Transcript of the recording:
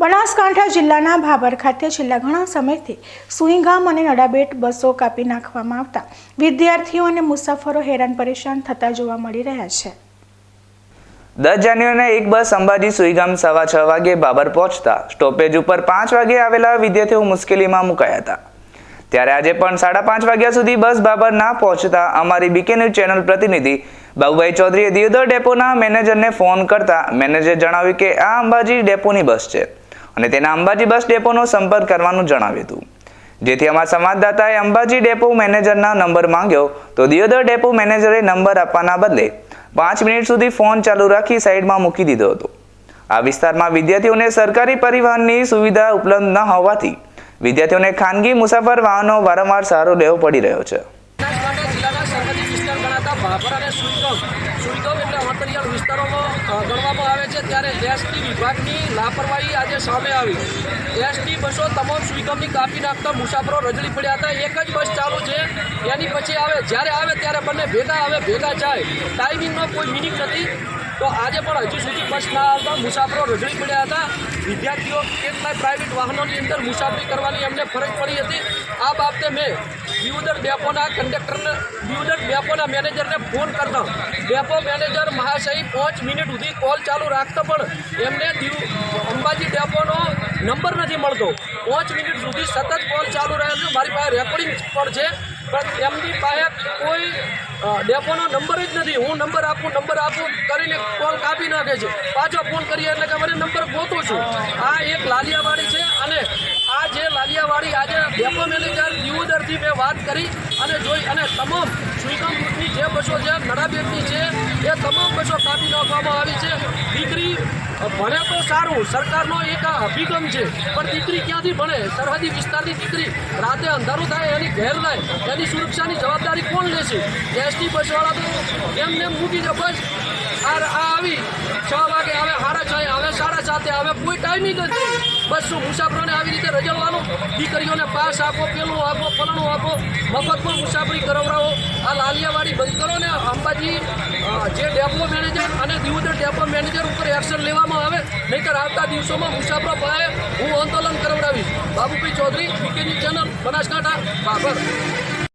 બનાસકાંઠા જિલ્લાના ભાભર ખાતે છેલ્લા ઘણા સમયથી સુઈગામ અને નડાબેટ બસો કાપી નાખવામાં આવતા વિદ્યાર્થીઓ અને મુસાફરો હેરાન પરેશાન થતા જોવા મળી રહ્યા છે. દસ જાન્યુઆરીના એક બસ અંબાજી સુઈગામ સવા છ વાગે બાબર પહોંચતા સ્ટોપેજ ઉપર પાંચ વાગે આવેલા વિદ્યાર્થીઓ મુશ્કેલીમાં મુકાયા હતા. ત્યારે આજે પણ સાડા પાંચ વાગ્યા સુધી બસ બાબર ના પહોંચતા અમારી બીકે ન્યૂઝ ચેનલ પ્રતિનિધિ બાબુભાઈ ચૌધરીએ દિયોદર ડેપોના મેનેજરને ફોન કરતા મેનેજરે જણાવ્યું કે આ અંબાજી ડેપોની બસ છે. અને તેના અંબાજી બસ ડેપોનો સંપર્ક કરવાનું જણાવ્યું હતું. જેથી અમારા સંવાદદાતાએ અંબાજી ડેપો મેનેજરના નંબર માંગ્યો તો દિયોદર ડેપો મેનેજરે નંબર આપવાના બદલે પાંચ મિનિટ સુધી ફોન ચાલુ રાખી સાઈડમાં મૂકી દીધો હતો. આ વિસ્તારમાં વિદ્યાર્થીઓને સરકારી પરિવહનની સુવિધા ઉપલબ્ધ ન હોવાથી વિદ્યાર્થીઓને ખાનગી મુસાફર વાહનો વારંવાર સહારો લેવો પડી રહ્યો છે. અંતરિયાળ વિસ્તારોમાં ગણવામાં આવે છે ત્યારે એસટી વિભાગની લાપરવાહી આજે સામે આવી. એસટી બસો તમામ સુઈગામની કાપી નાખતા મુસાફરો રજળી પડ્યા હતા. એક જ બસ ચાલુ છે, એની પછી આવે, જ્યારે આવે ત્યારે બંને ભેગા આવે, ભેગા જાય. ટાઈમિંગનો કોઈ મિનિંગ નથી. તો આજે પણ હજુ સુધી બસ ના આવતા મુસાફરો રજળી પડ્યા હતા. વિદ્યાર્થીઓ કેટલાય પ્રાઇવેટ વાહનોની અંદર મુસાફરી કરવાની એમને ફરજ પડી હતી. આ બાબતે મેં દિયોદર ડેપોના કંડક્ટરને દિયોદર ડેપોના મેનેજરને ફોન કરતા. ડેપો મેનેજર મહાશય પાંચ મિનિટ સુધી કોલ ચાલુ રાખતા પણ એમને દીવ, અંબાજી ડેપોનો નંબર નથી મળતો. પાંચ મિનિટ સુધી સતત કોલ ચાલુ રહે છે. મારી પાસે રેકોર્ડિંગ પણ છે. પણ એમની પાસે કોઈ ડેપોનો નંબર જ નથી. હું નંબર આપું નંબર આપું, કરીને કોલ કાપી નાખે છે. પાછો ફોન કરીએ એટલે કે મને નંબર ગોતું છું. આ એક લાલિયાવાડી છે અને આ જે લાલિયાવાડી આજે ડેપો મેનેજર દિયોદરથી મેં વાત કરી અને જોઈ અને તમામ સુઈકમ રૂટની જે બસો છે નડાબેટની છે, એ તમામ બસો કાપી નાખવામાં આવી છે. દીકરી ભણે તો સારું, સરકારનો એક અભિગમ છે, પણ દીકરી ક્યાંથી ભણે? સરહદી વિસ્તારની દીકરી રાતે અંધારું થાય, એની ઘેર થાય એની સુરક્ષાની જવાબદારી કોણ લેશે એસટી બસવાળા તો એમને મૂકી દે, બસ. આ આવી. છ વાગે આવે સાડા છ આવે સાડા સાતે આવે, કોઈ ટાઈમિંગ જ નહીં. બસ શું મુસાફરોને આવી રીતે રજળવાનું દીકરીઓને પાસ આપો, પેલું આપો, ફલાણું આપો. મફતમાં મુસાફરી કરાવડાવો. આ લાલિયાવાડી બંધ કરો ને, અંબાજી જે ડેપો મેનેજર અને દિયોદર ડેપો મેનેજર ઉપર એક્શન લેવામાં આવે, નહીંતર આવતા દિવસોમાં મુસાફરો પાસે હું આંદોલન કરાવડાવીશ. બાબુભાઈ ચૌધરી વીકેની ચેનલ, બનાસકાંઠા, બાબર.